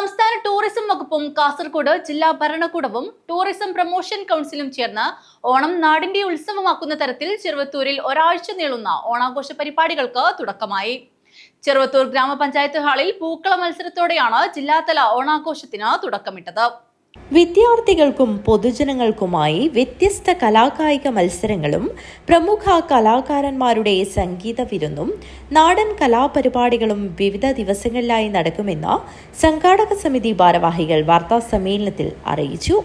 സംസ്ഥാന ടൂറിസം വകുപ്പും കാസർഗോഡ് ജില്ലാ ഭരണകൂടവും ടൂറിസം പ്രൊമോഷൻ കൗൺസിലും ചേർന്ന് ഓണം നാടിന്റെ ഉത്സവമാക്കുന്ന തരത്തിൽ ചെറുവത്തൂരിൽ ഒരാഴ്ച നീളുന്ന ഓണാഘോഷ പരിപാടികൾക്ക് തുടക്കമായി. ചെറുവത്തൂർ ഗ്രാമപഞ്ചായത്ത് ഹാളിൽ പൂക്കള മത്സരത്തോടെയാണ് ജില്ലാതല ഓണാഘോഷത്തിന് തുടക്കമിട്ടത്. വിദ്യാർത്ഥികൾക്കും പൊതുജനങ്ങൾക്കുമായി വ്യത്യസ്ത കലാകായിക മത്സരങ്ങളും പ്രമുഖ കലാകാരന്മാരുടെ സംഗീത വിരുന്നും നാടൻ കലാപരിപാടികളും വിവിധ ദിവസങ്ങളിലായി നടക്കുമെന്ന് സംഘാടക സമിതി ഭാരവാഹികൾ വാർത്താ സമ്മേളനത്തിൽ അറിയിച്ചു.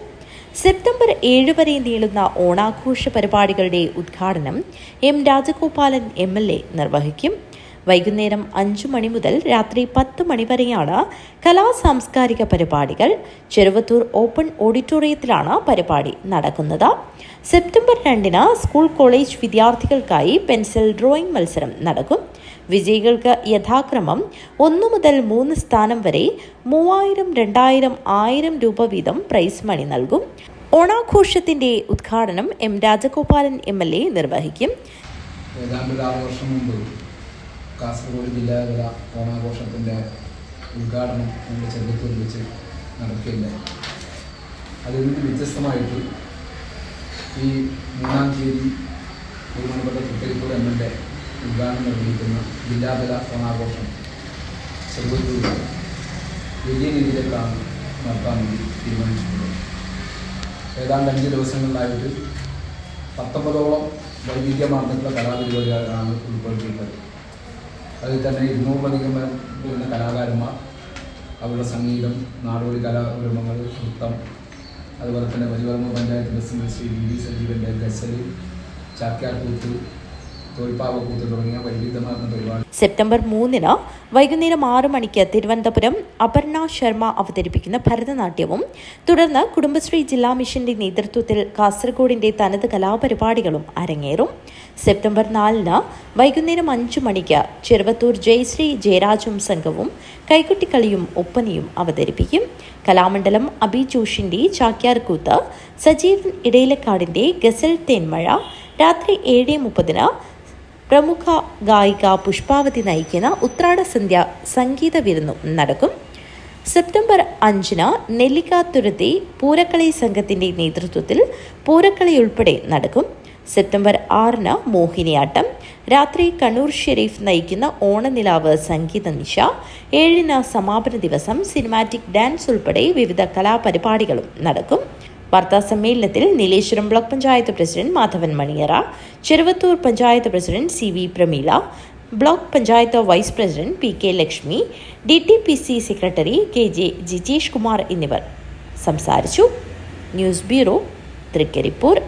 സെപ്റ്റംബർ ഏഴ് വരെ നീളുന്ന ഓണാഘോഷ പരിപാടികളുടെ ഉദ്ഘാടനം എം രാജഗോപാലൻ എം നിർവഹിക്കും. വൈകുന്നേരം അഞ്ചു മണി മുതൽ രാത്രി പത്ത് മണി വരെയാണ് കലാ സാംസ്കാരിക പരിപാടികൾ. ചെറുവത്തൂർ ഓപ്പൺ ഓഡിറ്റോറിയത്തിലാണ് പരിപാടി നടക്കുന്നത്. സെപ്റ്റംബർ രണ്ടിന് സ്കൂൾ കോളേജ് വിദ്യാർത്ഥികൾക്കായി പെൻസിൽ ഡ്രോയിംഗ് മത്സരം നടക്കും. വിജയികൾക്ക് യഥാക്രമം ഒന്നു മുതൽ മൂന്ന് സ്ഥാനം വരെ മൂവായിരം രണ്ടായിരം ആയിരം രൂപ വീതം പ്രൈസ് മണി നൽകും. ഓണാഘോഷത്തിന്റെ ഉദ്ഘാടനം M Rajagopalan M L A നിർവഹിക്കും. ഏതാണ്ട് ആറ് വർഷം മുമ്പ് കാസർഗോഡ് ജില്ലാതല ഓണാഘോഷത്തിന്റെ ഉദ്ഘാടനം നമ്മുടെ ചെറുപ്പത്തിൽ വെച്ച് നടക്കുകയുണ്ടായി. അതിൽ നിന്ന് വ്യത്യസ്തമായിട്ട് ഈ മൂന്നാം തീയതി തിരുവനന്തപുരത്തെ എൽ എ ഉദ്ഘാടനം നിർവഹിക്കുന്ന ജില്ലാതല ഓണാഘോഷം ചെറുപ്പത്തിൽ വലിയ രീതിയിലേക്കാണ് നടത്താൻ വേണ്ടി തീരുമാനിച്ചിട്ടുള്ളത്. ഏതാണ്ട് അഞ്ച് ദിവസങ്ങളിലായിട്ട് പത്തൊമ്പതോളം വൈവിധ്യമാർന്നിട്ടുള്ള കലാപരിപാടികളാണ് ഉൾപ്പെടുത്തിയിട്ടുള്ളത്. അതിൽ തന്നെ ഇരുന്നൂറിലധികം വരുന്ന കലാകാരന്മാർ അവരുടെ സംഗീതം നാടോടി കലാരൂപങ്ങൾ നൃത്തം അതുപോലെ തന്നെ വലിയവർമ്മ panchayat president Shri V V സജീവന്റെ ഗസൽ ചാക്യാർകൂത്ത് സെപ്റ്റംബർ മൂന്നിന് വൈകുന്നേരം ആറു മണിക്ക് തിരുവനന്തപുരം അപർണ ശർമ്മ അവതരിപ്പിക്കുന്ന ഭരതനാട്യവും തുടർന്ന് കുടുംബശ്രീ ജില്ലാ മിഷന്റെ നേതൃത്വത്തിൽ കാസർഗോഡിന്റെ തനത് കലാപരിപാടികളും അരങ്ങേറും. സെപ്റ്റംബർ നാലിന് വൈകുന്നേരം അഞ്ചു മണിക്ക് ചെറുവത്തൂർ ജയശ്രീ ജയരാജും സംഘവും കൈകുട്ടിക്കളിയും ഒപ്പനയും അവതരിപ്പിക്കും. കലാമണ്ഡലം അബി ജോഷിന്റെ ചാക്യാർകൂത്ത് സജീവൻ ഇടയിലക്കാടിന്റെ ഗസൽ തേന്മഴ രാത്രി ഏഴ് മുപ്പതിന് പ്രമുഖ ഗായിക പുഷ്പാവതി നയിക്കുന്ന ഉത്രാട സന്ധ്യ സംഗീത വിരുന്നും നടക്കും. സെപ്റ്റംബർ അഞ്ചിന് നെല്ലിക്കാത്തുരുത്തി പൂരക്കളി സംഘത്തിന്റെ നേതൃത്വത്തിൽ പൂരക്കളി ഉൾപ്പെടെ നടക്കും. സെപ്റ്റംബർ ആറിന് മോഹിനിയാട്ടം. രാത്രി കണ്ണൂർ ഷെരീഫ് നയിക്കുന്ന ഓണനിലാവ് സംഗീത നിശ. ഏഴിന് സമാപന ദിവസം സിനിമാറ്റിക് ഡാൻസ് ഉൾപ്പെടെ വിവിധ കലാപരിപാടികളും നടക്കും. വാർത്താ സമ്മേളനത്തിൽ Nileshwaram block panchayat president Madhavan Maniyara Cheruvathur panchayat president C V Prameela block panchayat vice president P K Lakshmi D T P C secretary K J Jijesh Kumar എന്നിവർ. സംസാരിച്ചു. News bureau Trikaripur.